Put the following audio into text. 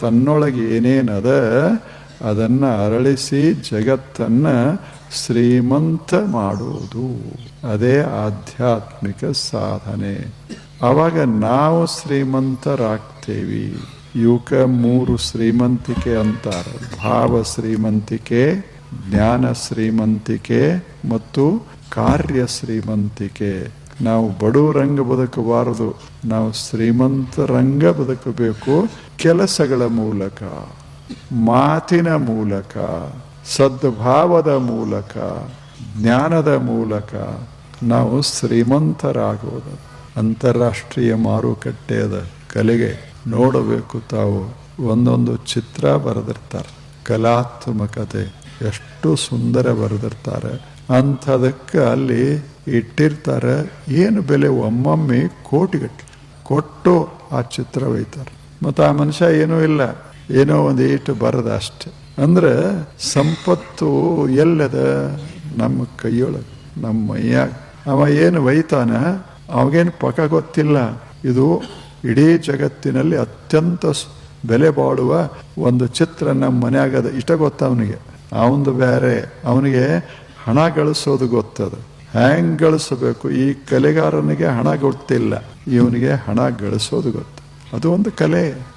ತನ್ನೊಳಗೆ ಏನೇನದ, ಅದನ್ನು ಅರಳಿಸಿ ಜಗತ್ತನ್ನು ಶ್ರೀಮಂತ ಮಾಡುವುದು. ಅದೇ ಆಧ್ಯಾತ್ಮಿಕ ಸಾಧನೆ. ಆವಾಗ ನಾವು ಶ್ರೀಮಂತರಾಗ್ತೇವಿ. ಇವಕ್ಕ ಮೂರು ಶ್ರೀಮಂತಿಕೆ ಅಂತಾರೆ. ಭಾವ ಶ್ರೀಮಂತಿಕೆ, ಜ್ಞಾನ ಶ್ರೀಮಂತಿಕೆ ಮತ್ತು ಕಾರ್ಯ ಶ್ರೀಮಂತಿಕೆ. ನಾವು ಬಡವರಂಗ ಬದುಕಬಾರದು. ನಾವು ಶ್ರೀಮಂತರಂಗ ಬದುಕಬೇಕು. ಕೆಲಸಗಳ ಮೂಲಕ, ಮಾತಿನ ಮೂಲಕ, ಸದ್ಭಾವದ ಮೂಲಕ, ಜ್ಞಾನದ ಮೂಲಕ ನಾವು ಶ್ರೀಮಂತರಾಗುವುದು ಅಂತಾರಾಷ್ಟ್ರೀಯ ಮಾರುಕಟ್ಟೆಯದ ಕಲೆಗೆ ನೋಡಬೇಕು ತಾವು. ಒಂದೊಂದು ಚಿತ್ರ ಬರೆದಿರ್ತಾರೆ. ಕಲಾತ್ಮಕತೆ ಎಷ್ಟು ಸುಂದರ ಬರೆದಿರ್ತಾರೆ. ಅಂಥದಕ್ಕೆ ಅಲ್ಲಿ ಇಟ್ಟಿರ್ತಾರೆ. ಏನು ಬೆಲೆ? ಒಮ್ಮೊಮ್ಮೆ ಕೋಟಿಗಟ್ಟಲೆ ಕೊಟ್ಟು ಆ ಚಿತ್ರ ಒಯ್ತಾರೆ. ಮತ್ತು ಆ ಮನುಷ್ಯ ಏನೂ ಇಲ್ಲ. ಏನೋ ಒಂದು ಏಟು ಬರದ ಅಷ್ಟೆ. ಅಂದ್ರೆ ಸಂಪತ್ತು ಎಲ್ಲದ ನಮ್ಮ ಕೈಯೊಳಗೆ, ನಮ್ಮ ಮೈಯಾಗ. ಅವ ಏನು ಒಯ್ತಾನ? ಅವಾಗೇನು ಪಕ್ಕ ಗೊತ್ತಿಲ್ಲ. ಇದು ಇಡೀ ಜಗತ್ತಿನಲ್ಲಿ ಅತ್ಯಂತ ಬೆಲೆ ಬಾಳುವ ಒಂದು ಚಿತ್ರ ನಮ್ಮ ಮನೆಯಾಗದ ಇಷ್ಟ ಗೊತ್ತ ಅವನಿಗೆ? ಅವನದು ಬೇರೆ ಅವನಿಗೆ ಹಣ ಗಳಿಸೋದು ಗೊತ್ತದ. ಹ್ಯಾಂಗ್ ಗಳಿಸಬೇಕು? ಈ ಕಲೆಗಾರನಿಗೆ ಹಣ ಗೊತ್ತಿಲ್ಲ. ಇವನಿಗೆ ಹಣ ಗಳಿಸೋದು ಗೊತ್ತು. ಅದು ಒಂದು ಕಲೆ.